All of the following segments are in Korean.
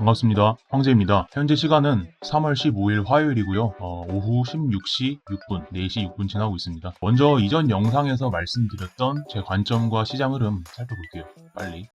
반갑습니다. 황제입니다. 현재 시간은 3월 15일 화요일이고요. 어, 오후 16시 6분, 4시 6분 지나고 있습니다. 먼저 이전 영상에서 말씀드렸던 제 관점과 시장 흐름 살펴볼게요. 빨리.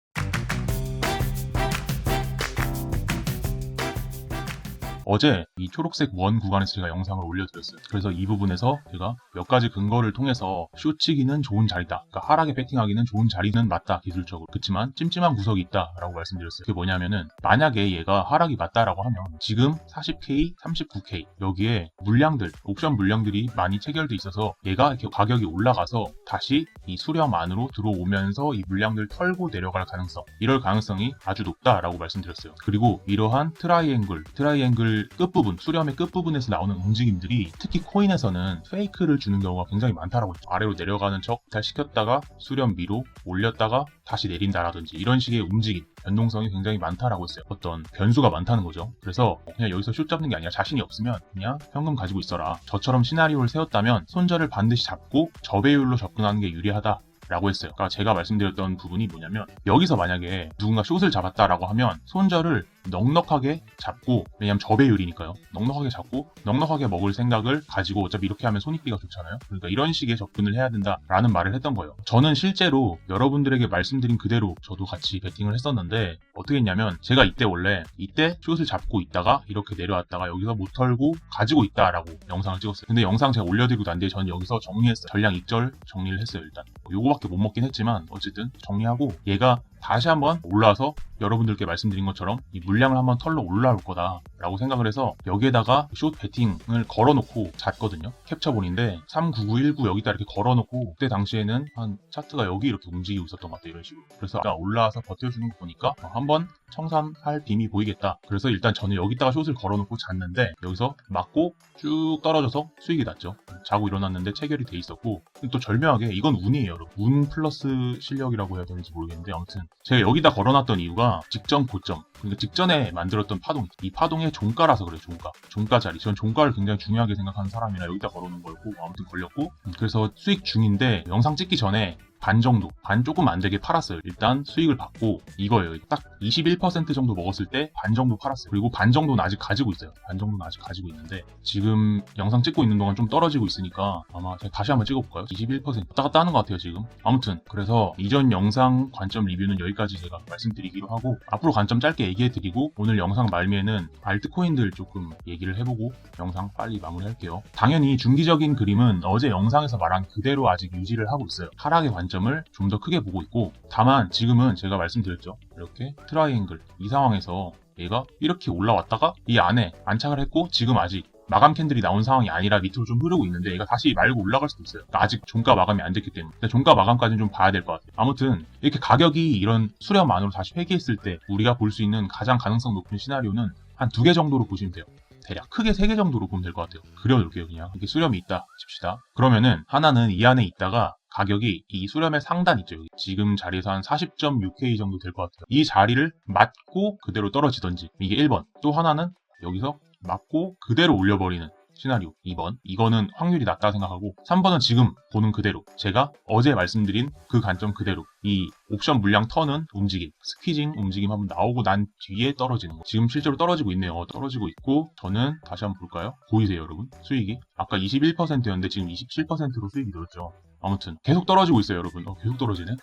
어제 이 초록색 원 구간에서 제가 영상을 올려드렸어요. 그래서 이 부분에서 제가 몇 가지 근거를 통해서 쇼치기는 좋은 자리다. 그러니까 하락에 배팅하기는 좋은 자리는 맞다 기술적으로. 그렇지만 찜찜한 구석이 있다라고 말씀드렸어요. 그게 뭐냐면은 만약에 얘가 하락이 맞다라고 하면 지금 40K, 39K 여기에 물량들, 옵션 물량들이 많이 체결돼 있어서 얘가 이렇게 가격이 올라가서 다시 이 수렴 안으로 들어오면서 이 물량들 털고 내려갈 가능성, 이럴 가능성이 아주 높다라고 말씀드렸어요. 그리고 이러한 트라이앵글, 트라이앵글 끝부분, 수렴의 끝부분에서 나오는 움직임들이 특히 코인에서는 페이크를 주는 경우가 굉장히 많다라고 했죠. 아래로 내려가는 척 잘 시켰다가 수렴 위로 올렸다가 다시 내린다라든지 이런 식의 움직임, 변동성이 굉장히 많다라고 했어요. 어떤 변수가 많다는 거죠. 그래서 그냥 여기서 슛 잡는 게 아니라 자신이 없으면 그냥 현금 가지고 있어라. 저처럼 시나리오를 세웠다면 손절을 반드시 잡고 저배율로 접근하는 게 유리하다. 라고 했어요. 그러니까 제가 말씀드렸던 부분이 뭐냐면 여기서 만약에 누군가 숏을 잡았다라고 하면 손절을 넉넉하게 잡고 왜냐면 저배율이니까요. 넉넉하게 잡고 넉넉하게 먹을 생각을 가지고 어차피 이렇게 하면 손익비가 좋잖아요. 그러니까 이런 식의 접근을 해야 된다라는 말을 했던 거예요. 저는 실제로 여러분들에게 말씀드린 그대로 저도 같이 베팅을 했었는데 어떻게 했냐면 제가 이때 원래 이때 숏을 잡고 있다가 이렇게 내려왔다가 여기서 못 털고 가지고 있다라고 영상을 찍었어요. 근데 영상 제가 올려드리고 난 뒤에 저는 여기서 정리했어요. 전량 익절 정리를 했어요 일단. 요거밖에 못 먹긴 했지만 어쨌든 정리하고 얘가 다시 한번 올라와서 여러분들께 말씀드린 것처럼 이 물량을 한번 털러 올라올 거다라고 생각을 해서 여기에다가 숏 베팅을 걸어놓고 잤거든요. 캡처본인데 39919 여기다 이렇게 걸어놓고 그때 당시에는 한 차트가 여기 이렇게 움직이고 있었던 것 같아요. 이런 식으로. 그래서 아까 올라와서 버텨주는 거 보니까 어, 한번 청산할 빔이 보이겠다. 그래서 일단 저는 여기다가 숏을 걸어놓고 잤는데 여기서 맞고 쭉 떨어져서 수익이 났죠. 자고 일어났는데 체결이 돼 있었고 또 절묘하게 이건 운이에요. 여러분. 운 플러스 실력이라고 해야 되는지 모르겠는데 아무튼 제가 여기다 걸어놨던 이유가 직전 고점 그러니까 직전에 만들었던 파동 이 파동의 종가라서 그래요 종가 종가 자리 전 종가를 굉장히 중요하게 생각하는 사람이라 여기다 걸어놓은 거였고 아무튼 걸렸고 음, 그래서 수익 중인데 영상 찍기 전에 반 정도, 반 조금 안 되게 팔았어요. 일단 수익을 받고 이거예요. 딱 21% 정도 먹었을 때 반 정도 팔았어요. 그리고 반 정도는 아직 가지고 있어요. 반 정도는 아직 가지고 있는데 지금 영상 찍고 있는 동안 좀 떨어지고 있으니까 아마 제가 다시 한번 찍어볼까요? 21% 왔다 갔다 하는 것 같아요 지금. 아무튼 그래서 이전 영상 관점 리뷰는 여기까지 제가 말씀드리기로 하고 앞으로 관점 짧게 얘기해드리고 오늘 영상 말미에는 알트코인들 조금 얘기를 해보고 영상 빨리 마무리할게요. 당연히 중기적인 그림은 어제 영상에서 말한 그대로 아직 유지를 하고 있어요. 하락의 관점 을 좀 더 크게 보고 있고 다만 지금은 제가 말씀드렸죠. 이렇게 트라이앵글 이 상황에서 얘가 이렇게 올라왔다가 이 안에 안착을 했고 지금 아직 마감 캔들이 나온 상황이 아니라 밑으로 좀 흐르고 있는데 얘가 다시 말고 올라갈 수도 있어요. 그러니까 아직 종가 마감이 안 됐기 때문에. 근데 종가 마감까지는 좀 봐야 될 것 같아요. 아무튼 이렇게 가격이 이런 수렴 안으로 다시 회귀했을 때 우리가 볼 수 있는 가장 가능성 높은 시나리오는 한 두 개 정도로 보시면 돼요. 대략 크게 세 개 정도로 보면 될 것 같아요. 그려놓을게요 그냥. 이렇게 수렴이 있다 칩시다. 그러면은 하나는 이 안에 있다가 가격이 이 수렴의 상단 있죠. 여기. 지금 자리에서 한 40.6K 정도 될 것 같아요. 이 자리를 맞고 그대로 떨어지던지 이게 1번. 또 하나는 여기서 맞고 그대로 올려버리는 시나리오 2번 이거는 확률이 낮다 생각하고 3번은 지금 보는 그대로 제가 어제 말씀드린 그 관점 그대로 이 옵션 물량 터는 움직임 스퀴징 움직임 한번 나오고 난 뒤에 떨어지는 거 지금 실제로 떨어지고 있네요 떨어지고 있고 저는 다시 한번 볼까요 보이세요 여러분 수익이 아까 21%였는데 지금 27%로 수익이 늘었죠 아무튼 계속 떨어지고 있어요 여러분. 어, 계속 떨어지네?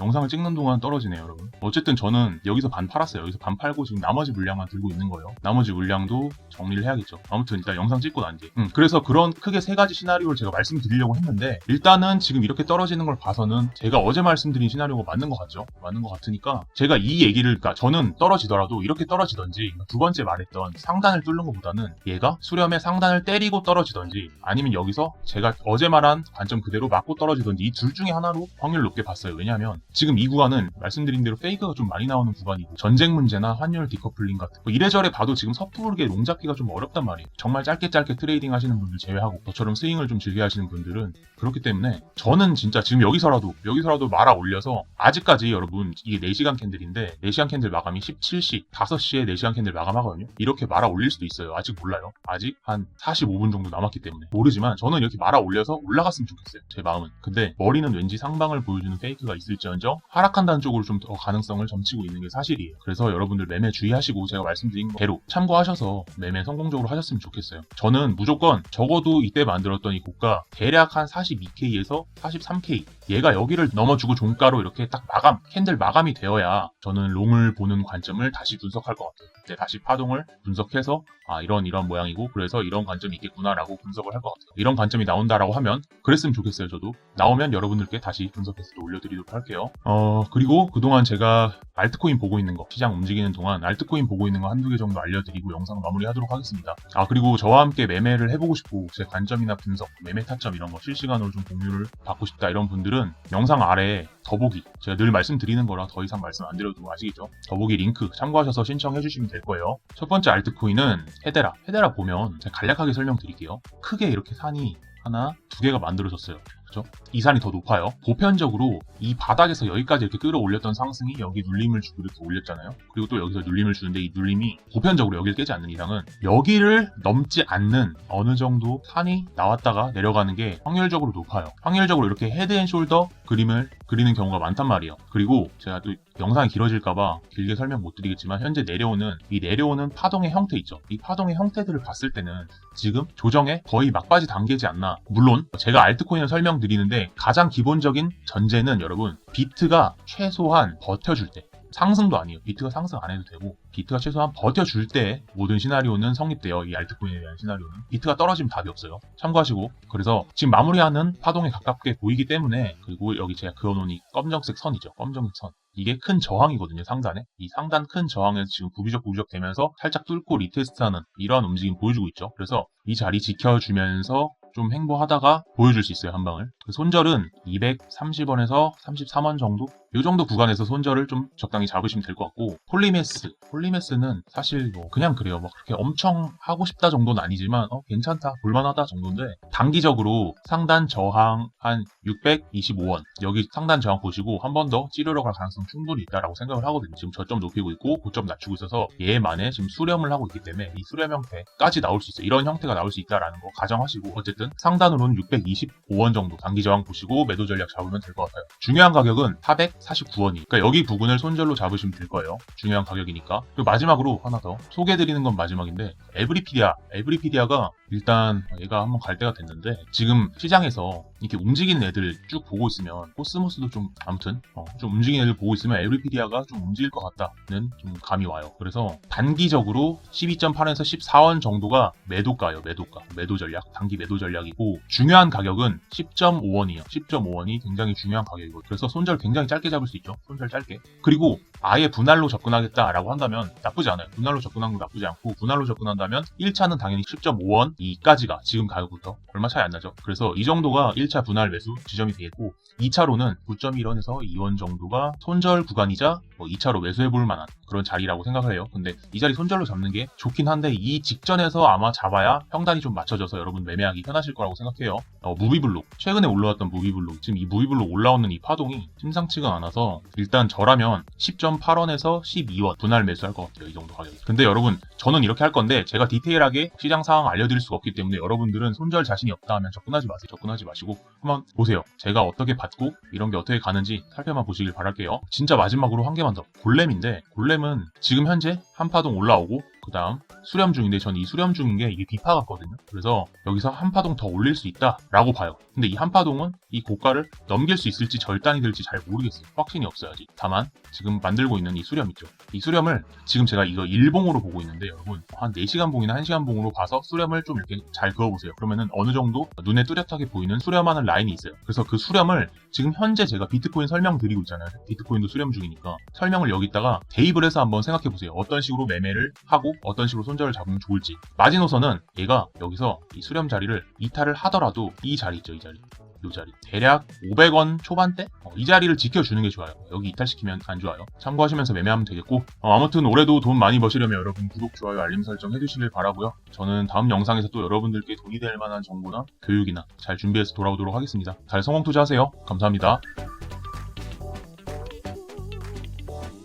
영상을 찍는 동안 떨어지네요 여러분. 어쨌든 저는 여기서 반 팔았어요. 여기서 반 팔고 지금 나머지 물량만 들고 있는 거예요. 나머지 물량도 정리를 해야겠죠. 아무튼 일단 영상 찍고 난 뒤에 음, 그래서 그런 크게 세 가지 시나리오를 제가 말씀드리려고 했는데 일단은 지금 이렇게 떨어지는 걸 봐서는 제가 어제 말씀드린 시나리오가 맞는 것 같죠? 맞는 것 같으니까 제가 이 얘기를 그러니까 저는 떨어지더라도 이렇게 떨어지던지 두 번째 말했던 상단을 뚫는 것보다는 얘가 수렴의 상단을 때리고 떨어지던지 아니면 여기서 제가 어제 말한 관점 그대로 맞고 떨어 지던지 이 둘 중에 하나로 확률 높게 봤어요 왜냐하면 지금 이 구간은 말씀드린 대로 페이크가 좀 많이 나오는 구간이고 전쟁 문제나 환율 디커플링 같은 뭐 이래저래 봐도 지금 섣부르게 롱 잡기가 좀 어렵단 말이에요. 정말 짧게 짧게 트레이딩 하시는 분들 제외하고 저처럼 스윙을 좀 즐겨 하시는 분들은 그렇기 때문에 저는 진짜 지금 여기서라도 여기서라도 말아 올려서 아직까지 여러분 이게 4시간 캔들인데 4시간 캔들 마감이 17시 5시에 4시간 캔들 마감하거든요. 이렇게 말아 올릴 수도 있어요. 아직 몰라요. 아직 한 45분 정도 남았기 때문에 모르지만 저는 이렇게 말아 올려서 올라갔으면 좋겠어요. 제 마음은 근데 머리는 왠지 상방을 보여주는 페이크가 있을지언정 하락한다는 쪽으로 좀 더 가능성을 점치고 있는 게 사실이에요. 그래서 여러분들 매매 주의하시고 제가 말씀드린 대로 참고하셔서 매매 성공적으로 하셨으면 좋겠어요. 저는 무조건 적어도 이때 만들었던 이 고가 대략 한 42K에서 43K 얘가 여기를 넘어주고 종가로 이렇게 딱 마감 캔들 마감이 되어야 저는 롱을 보는 관점을 다시 분석할 것 같아요. 그때 다시 파동을 분석해서 아 이런 이런 모양이고 그래서 이런 관점이 있겠구나라고 분석을 할 것 같아요. 이런 관점이 나온다라고 하면 그랬으면 좋겠어요. 저도 나오면 여러분들께 다시 분석해서 또 올려드리도록 할게요. 어 그리고 그동안 제가 알트코인 보고 있는 거 시장 움직이는 동안 알트코인 보고 있는 거 한두 개 정도 알려드리고 영상 마무리하도록 하겠습니다. 아 그리고 저와 함께 매매를 해보고 싶고 제 관점이나 분석, 매매 타점 이런 거 실시간으로 좀 공유를 받고 싶다 이런 분들은 영상 아래에 더보기 제가 늘 말씀드리는 거라 더 이상 말씀 안 드려도 아시겠죠? 더보기 링크 참고하셔서 신청해 주시면 될 거예요. 첫 번째 알트코인은 헤데라. 헤데라 보면 제가 간략하게 설명드릴게요. 크게 이렇게 산이 하나, 두 개가 만들어졌어요. 그죠? 이 산이 더 높아요. 보편적으로 이 바닥에서 여기까지 이렇게 끌어올렸던 상승이 여기 눌림을 주고 이렇게 올렸잖아요. 그리고 또 여기서 눌림을 주는데 이 눌림이 보편적으로 여기를 깨지 않는 이상은 여기를 넘지 않는 어느 정도 산이 나왔다가 내려가는 게 확률적으로 높아요. 확률적으로 이렇게 헤드앤숄더 그림을 그리는 경우가 많단 말이에요. 그리고 제가 또 영상이 길어질까봐 길게 설명 못 드리겠지만 현재 내려오는 이 내려오는 파동의 형태 있죠. 이 파동의 형태들을 봤을 때는 지금 조정의 거의 막바지 단계지 않나. 물론 제가 알트코인을 설명드리는데 가장 기본적인 전제는 여러분 비트가 최소한 버텨줄 때 상승도 아니에요. 비트가 상승 안 해도 되고 비트가 최소한 버텨줄 때 모든 시나리오는 성립돼요. 이 알트코인에 대한 시나리오는 비트가 떨어지면 답이 없어요. 참고하시고 그래서 지금 마무리하는 파동에 가깝게 보이기 때문에 그리고 여기 제가 그어놓은 이 검정색 선이죠. 검정색 선 이게 큰 저항이거든요. 상단에 이 상단 큰 저항에서 지금 부비적 부비적 되면서 살짝 뚫고 리테스트하는 이러한 움직임 보여주고 있죠. 그래서 이 자리 지켜주면서 좀 행보하다가 보여줄 수 있어요 한 방을. 그 손절은 230원에서 33원 정도? 이 정도 구간에서 손절을 좀 적당히 잡으시면 될 것 같고 폴리메스 폴리메스는 사실 뭐 그냥 그래요. 막 그렇게 엄청 하고 싶다 정도는 아니지만 어 괜찮다 볼만하다 정도인데 단기적으로 상단 저항 한 625원. 여기 상단 저항 보시고 한 번 더 찌르러 갈 가능성 충분히 있다라고 생각을 하거든요. 지금 저점 높이고 있고 고점 낮추고 있어서 얘만에 지금 수렴을 하고 있기 때문에 이 수렴 형태까지 나올 수 있어요. 이런 형태가 나올 수 있다라는 거 가정하시고 어쨌든 상단으로는 625원 정도 단기 저항 보시고 매도 전략 잡으면 될 것 같아요. 중요한 가격은 449원이 그러니까 여기 부근을 손절로 잡으시면 될 거예요. 중요한 가격이니까 그리고 마지막으로 하나 더 소개해드리는 건 마지막인데 에브리피디아. 에브리피디아가 일단 얘가 한번 갈 때가 됐는데 지금 시장에서 이렇게 움직이는 애들 쭉 보고 있으면 코스모스도 좀 아무튼 어, 좀 움직이는 애들 보고 있으면 에브리피디아가 좀 움직일 것 같다는 좀 감이 와요. 그래서 단기적으로 12.8에서 14원 정도가 매도가요 매도가. 매도 전략. 단기 매도 전략이고 중요한 가격은 10.5원이에요. 10.5원이 굉장히 중요한 가격이고. 그래서 손절 굉장히 짧게 잡을 수 있죠. 손절 짧게. 그리고 아예 분할로 접근하겠다라고 한다면 나쁘지 않아요. 분할로 접근한 건 나쁘지 않고 분할로 접근한다면 1차는 당연히 10.5원 이까지가 지금 가격부터 얼마 차이 안 나죠. 그래서 이 정도가 1차 분할 매수 지점이 되겠고 2차로는 9.1원에서 2원 정도가 손절 구간이자 뭐 2차로 매수해 볼 만한 그런 자리라고 생각을 해요. 근데 이 자리 손절로 잡는 게 좋긴 한데 이 직전에서 아마 잡아야 평단이 좀 맞춰져서 여러분 매매하기 편하실 거라고 생각해요. 어, 무비블록 최근에 올라왔던 무비블록 지금 이 무비블록 올라오는 이 파동이 심상치가 않아서 일단 저라면 10.8원에서 12원 분할 매수할 것 같아요. 이 정도 가격. 근데 여러분 저는 이렇게 할 건데 제가 디테일하게 시장 상황 알려드릴 수가 없기 때문에 여러분들은 손절 자신이 없다 하면 접근하지 마세요. 접근하지 마시고 한번 보세요. 제가 어떻게 받고 이런 게 어떻게 가는지 살펴만 보시길 바랄게요. 진짜 마지막으로 한 개만 더. 골렘인데 골렘은 지금 현재 한파동 올라오고 그 다음 수렴 중인데 전 이 수렴 중인 게 이게 비파 같거든요. 그래서 여기서 한 파동 더 올릴 수 있다라고 봐요. 근데 이 한 파동은 이 고가를 넘길 수 있을지 절단이 될지 잘 모르겠어요. 확신이 아직. 다만 지금 만들고 있는 이 수렴 있죠. 이 수렴을 지금 제가 이거 일봉으로 보고 있는데 여러분 한 4시간 봉이나 1시간 봉으로 봐서 수렴을 좀 이렇게 잘 그어보세요. 그러면은 어느 정도 눈에 뚜렷하게 보이는 수렴하는 라인이 있어요. 그래서 그 수렴을 지금 현재 제가 비트코인 설명 드리고 있잖아요. 비트코인도 수렴 중이니까 설명을 여기다가 대입을 해서 한번 생각해 보세요. 어떤 식으로 매매를 하고 어떤 식으로 손절을 잡으면 좋을지. 마지노선은 얘가 여기서 이 수렴 자리를 이탈을 하더라도 이 자리 있죠, 이 자리. 이 자리. 대략 500원 초반대? 어, 이 자리를 지켜주는 게 좋아요. 여기 이탈시키면 안 좋아요. 참고하시면서 매매하면 되겠고. 어, 아무튼 올해도 돈 많이 버시려면 여러분 구독, 좋아요, 알림 설정 해주시길 바라고요. 저는 다음 영상에서 또 여러분들께 돈이 될 만한 정보나 교육이나 잘 준비해서 돌아오도록 하겠습니다. 잘 성공 투자하세요. 감사합니다.